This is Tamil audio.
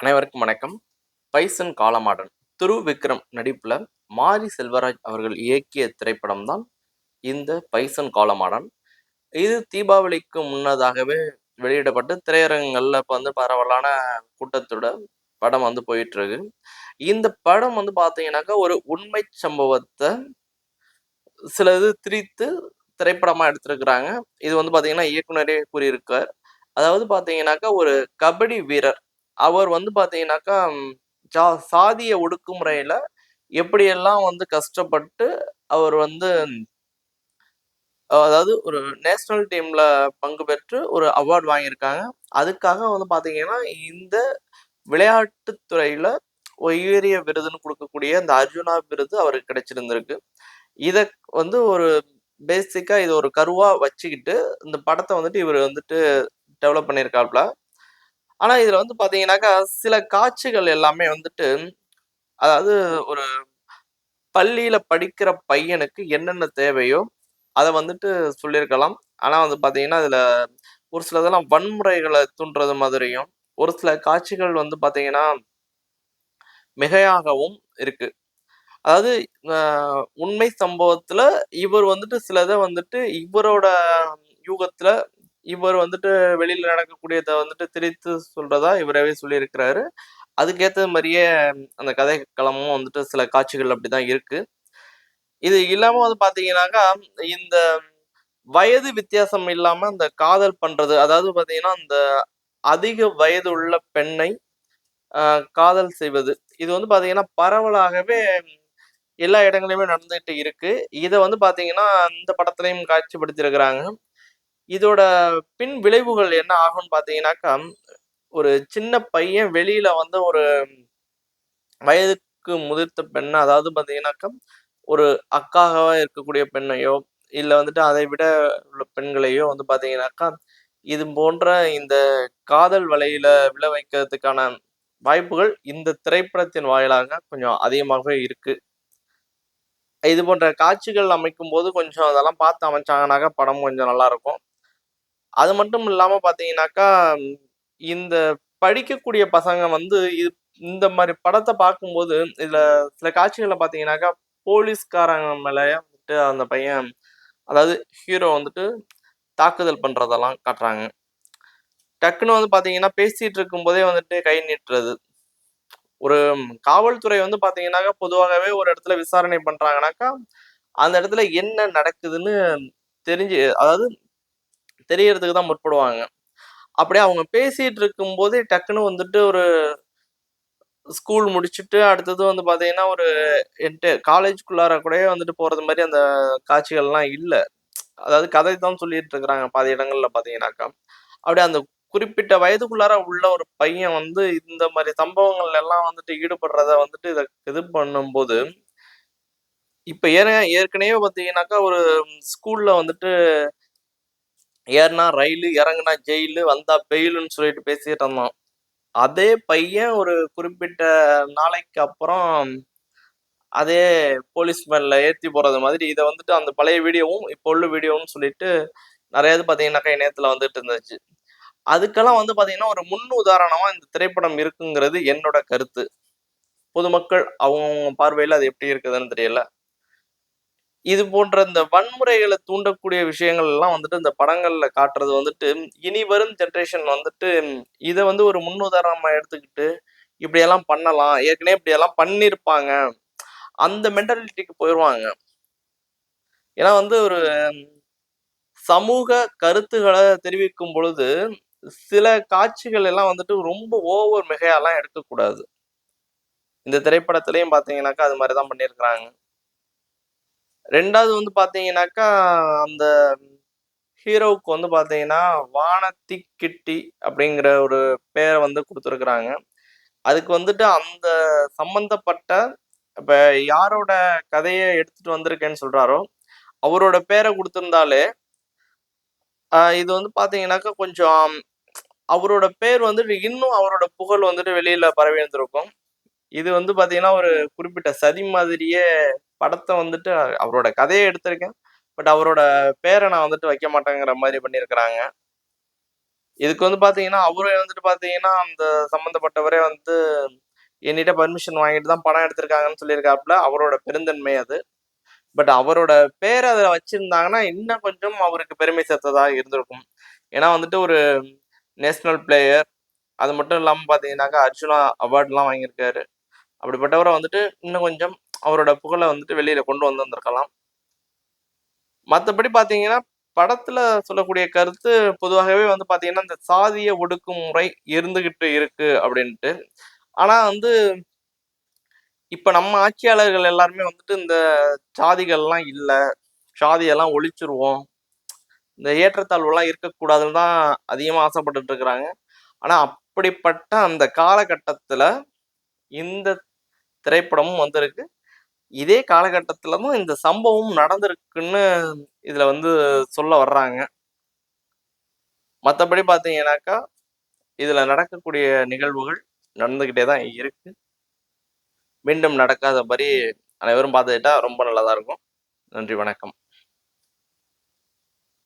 அனைவருக்கும் வணக்கம். பைசன் காலமாடன். திரு விக்ரம் நடிப்பில் மாரி செல்வராஜ் அவர்கள் இயக்கிய திரைப்படம் தான் இந்த பைசன் காலமாடன். இது தீபாவளிக்கு முன்னதாகவே வெளியிடப்பட்டு திரையரங்கங்களில் இப்போ வந்து பரவலான கூட்டத்தோட படம் வந்து போயிட்டுருக்கு. இந்த படம் வந்து பார்த்தீங்கன்னாக்கா ஒரு உண்மை சம்பவத்தை சில இது திரித்து திரைப்படமாக எடுத்திருக்கிறாங்க. இது வந்து பார்த்தீங்கன்னா இயக்குனரே கூறியிருக்கார். அதாவது பார்த்தீங்கன்னாக்கா ஒரு கபடி வீரர் அவர் வந்து பார்த்தீங்கன்னாக்கா ஜா சாதிய ஒடுக்குமுறையில எப்படியெல்லாம் வந்து கஷ்டப்பட்டு அவர் வந்து அதாவது ஒரு நேஷனல் டீம்ல பங்கு பெற்று ஒரு அவார்ட் வாங்கியிருக்காங்க. அதுக்காக வந்து பார்த்தீங்கன்னா இந்த விளையாட்டுத்துறையில உயரிய விருதுன்னு கொடுக்கக்கூடிய இந்த அர்ஜுனா விருது அவருக்கு கிடைச்சிருந்திருக்கு. இதை வந்து ஒரு பேசிக்கா இது ஒரு கருவா வச்சுக்கிட்டு இந்த படத்தை வந்துட்டு இவர் வந்துட்டு டெவலப் பண்ணியிருக்காப்ல. ஆனா இதுல வந்து பாத்தீங்கன்னாக்கா சில காட்சிகள் எல்லாமே வந்துட்டு அதாவது ஒரு பள்ளியில படிக்கிற பையனுக்கு என்னென்ன தேவையோ அதை வந்துட்டு சொல்லியிருக்கலாம். ஆனா வந்து பாத்தீங்கன்னா இதுல ஒரு சிலதெல்லாம் வன்முறைகளை தூண்டுறது மாதிரியும் ஒரு சில காட்சிகள் வந்து பாத்தீங்கன்னா மிகையாகவும் இருக்கு. அதாவது உண்மை சம்பவத்துல இவர் வந்துட்டு சிலதை வந்துட்டு இவரோட யூகத்துல இவர் வந்துட்டு வெளியில நடக்கக்கூடியதை வந்துட்டு திரித்து சொல்றதா இவரவே சொல்லியிருக்கிறாரு. அதுக்கேற்ற மாதிரியே அந்த கதை களமும் வந்துட்டு சில காட்சிகள் அப்படிதான் இருக்கு. இது இல்லாம வந்து பாத்தீங்கன்னாக்கா இந்த வயது வித்தியாசம் இல்லாம அந்த காதல் பண்றது அதாவது பாத்தீங்கன்னா அந்த அதிக வயது உள்ள பெண்ணை காதல் செய்வது. இது வந்து பாத்தீங்கன்னா பரவலாகவே எல்லா இடங்களையுமே நடந்துகிட்டு இருக்கு. இதை வந்து பாத்தீங்கன்னா இந்த படத்துலையும் காட்சிப்படுத்தியிருக்கிறாங்க. இதோட பின் விளைவுகள் என்ன ஆகும்னு பார்த்தீங்கன்னாக்கா ஒரு சின்ன பையன் வெளியில வந்து ஒரு வயதுக்கு முதிர்த்த பெண் அதாவது பார்த்தீங்கன்னாக்கா ஒரு அக்காகவா இருக்கக்கூடிய பெண்ணையோ இல்லை வந்துட்டு அதை விட உள்ள பெண்களையோ வந்து பார்த்தீங்கன்னாக்கா இது போன்ற இந்த காதல் வலையில விழ வைக்கிறதுக்கான வாய்ப்புகள் இந்த திரைப்படத்தின் வாயிலாக கொஞ்சம் அதிகமாகவே இருக்கு. இது போன்ற காட்சிகள் அமைக்கும் போது கொஞ்சம் அதெல்லாம் பார்த்து அமைச்சாங்கனாக்கா படம் கொஞ்சம் நல்லா இருக்கும். அது மட்டும் இல்லாமல் பார்த்தீங்கன்னாக்கா இந்த படிக்கக்கூடிய பசங்க வந்து இது இந்த மாதிரி படத்தை பார்க்கும்போது இதில் சில காட்சிகளை பார்த்தீங்கன்னாக்கா போலீஸ்காரங்க மேலே வந்துட்டு அந்த பையன் அதாவது ஹீரோ வந்துட்டு தாக்குதல் பண்ணுறதெல்லாம் காட்டுறாங்க. டக்குன்னு வந்து பார்த்தீங்கன்னா பேசிகிட்டு இருக்கும்போதே வந்துட்டு கை நீட்டுறது. ஒரு காவல்துறை வந்து பார்த்தீங்கன்னாக்கா பொதுவாகவே ஒரு இடத்துல விசாரணை பண்ணுறாங்கனாக்கா அந்த இடத்துல என்ன நடக்குதுன்னு தெரிஞ்சு அதாவது தெரியறதுக்கு தான் முற்படுவாங்க. அப்படியே அவங்க பேசிட்டு இருக்கும்போதே டக்குன்னு வந்துட்டு ஒரு ஸ்கூல் முடிச்சுட்டு அடுத்தது வந்து பார்த்தீங்கன்னா ஒரு என்ட்டு காலேஜ்குள்ளார கூட வந்துட்டு போகிறது மாதிரி அந்த காட்சிகள்லாம் இல்லை. அதாவது கதை தான் சொல்லிட்டு இருக்கிறாங்க பாதி இடங்கள்ல பார்த்தீங்கன்னாக்கா அப்படியே அந்த குறிப்பிட்ட வயதுக்குள்ளார உள்ள ஒரு பையன் வந்து இந்த மாதிரி சம்பவங்கள் எல்லாம் வந்துட்டு ஈடுபடுறத வந்துட்டு இதை இது பண்ணும்போது இப்ப ஏற ஏற்கனவே பார்த்தீங்கன்னாக்கா ஒரு ஸ்கூல்ல வந்துட்டு ஏறினா ரயிலு இறங்குனா ஜெயிலு வந்தா பெயிலுன்னு சொல்லிட்டு பேசிட்டு இருந்தான். அதே பையன் ஒரு குறிப்பிட்ட நாளைக்கு அப்புறம் அதே போலீஸ் மேன்ல ஏத்தி போறது மாதிரி இதை வந்துட்டு அந்த பழைய வீடியோவும் இப்போ உள்ள வீடியோவும் சொல்லிட்டு நிறைய இது பாத்தீங்கன்னாக்கா இணையத்துல வந்துட்டு இருந்துச்சு. அதுக்கெல்லாம் வந்து பார்த்தீங்கன்னா ஒரு முன் உதாரணமாக இந்த திரைப்படம் இருக்குங்கிறது என்னோட கருத்து. பொதுமக்கள் அவங்க பார்வையில் அது எப்படி இருக்குதுன்னு தெரியல. இது போன்ற இந்த வன்முறைகளை தூண்டக்கூடிய விஷயங்கள் எல்லாம் வந்துட்டு இந்த படங்கள்ல காட்டுறது வந்துட்டு இனி வரும் ஜென்ரேஷன் வந்துட்டு இதை வந்து ஒரு முன்னுதாரணமா எடுத்துக்கிட்டு இப்படியெல்லாம் பண்ணலாம். ஏற்கனவே இப்படியெல்லாம் பண்ணியிருப்பாங்க அந்த மென்டாலிட்டிக்கு போயிடுவாங்க ஏன்னா வந்து ஒரு சமூக கருத்துக்களை தெரிவிக்கும் பொழுது சில காட்சிகள் எல்லாம் வந்துட்டு ரொம்ப ஓவர் மிகையெல்லாம் எடுக்கக்கூடாது. இந்த திரைப்படத்திலையும் பாத்தீங்கன்னாக்கா அது மாதிரி தான் பண்ணியிருக்கிறாங்க. ரெண்டாவது வந்து பார்த்தீங்கன்னாக்கா அந்த ஹீரோவுக்கு வந்து பார்த்தீங்கன்னா வானத்தி கிட்டி அப்படிங்கிற ஒரு பேரை வந்து கொடுத்துருக்குறாங்க. அதுக்கு வந்துட்டு அந்த சம்பந்தப்பட்ட இப்போ யாரோட கதையை எடுத்துட்டு வந்திருக்கேன்னு சொல்கிறாரோ அவரோட பேரை கொடுத்துருந்தாலே இது வந்து பார்த்தீங்கன்னாக்கா கொஞ்சம் அவரோட பேர் வந்துட்டு இன்னும் அவரோட புகழ் வந்துட்டு வெளியில் பரவி இருந்திருக்கும். இது வந்து பார்த்தீங்கன்னா ஒரு குறிப்பிட்ட சதி மாதிரியே படத்தை வந்துட்டு அவரோட கதையை எடுத்திருக்கேன் பட் அவரோட பேரை நான் வந்துட்டு வைக்க மாட்டேங்கிற மாதிரி பண்ணியிருக்கிறாங்க இதுக்கு வந்து பார்த்தீங்கன்னா, அவரே வந்துட்டு பார்த்தீங்கன்னா, அந்த சம்மந்தப்பட்டவரே வந்து என்கிட்ட பர்மிஷன் வாங்கிட்டு தான் படம் எடுத்திருக்காங்கன்னு சொல்லியிருக்காப்புல. அவரோட பெருந்தன்மை அது. பட் அவரோட பேர் அதில் வச்சுருந்தாங்கன்னா இன்னும் கொஞ்சம் அவருக்கு பெருமை சேர்த்ததாக இருந்திருக்கும். ஏன்னா வந்துட்டு ஒரு நேஷனல் பிளேயர். அது மட்டும் இல்லாமல் பார்த்தீங்கன்னாக்கா, அர்ஜுனா அவார்ட்லாம் வாங்கியிருக்காரு. அப்படிப்பட்டவரை வந்துட்டு இன்னும் கொஞ்சம் அவரோட புகழை வந்துட்டு வெளியில கொண்டு வந்து வந்திருக்கலாம் மத்தபடி பார்த்தீங்கன்னா, படத்துல சொல்லக்கூடிய கருத்து பொதுவாகவே வந்து பார்த்தீங்கன்னா, இந்த சாதிய ஒடுக்குமுறை இருந்துகிட்டு இருக்கு அப்படின்ட்டு. ஆனா வந்து இப்ப நம்ம ஆட்சியாளர்கள் எல்லாருமே வந்துட்டு இந்த சாதிகள்லாம் இல்லை சாதியெல்லாம் ஒழிச்சிருவோம். இந்த ஏற்றத்தாழ்வுலாம் இருக்கக்கூடாதுன்னு தான் அதிகமா ஆசைப்பட்டுட்டு இருக்கிறாங்க. ஆனா அப்படிப்பட்ட அந்த காலகட்டத்துல இந்த திரைப்படமும் வந்திருக்கு. இதே காலகட்டத்தில் தான் இந்த சம்பவம் நடந்திருக்குன்னு இதில் வந்து சொல்ல வர்றாங்க. மற்றபடி பார்த்தீங்கன்னாக்கா, இதில் நடக்கக்கூடிய நிகழ்வுகள் நடந்துக்கிட்டே தான் இருக்கு. மீண்டும் நடக்காத மாதிரி அனைவரும் பார்த்துக்கிட்டா ரொம்ப நல்லதாக இருக்கும். நன்றி, வணக்கம்.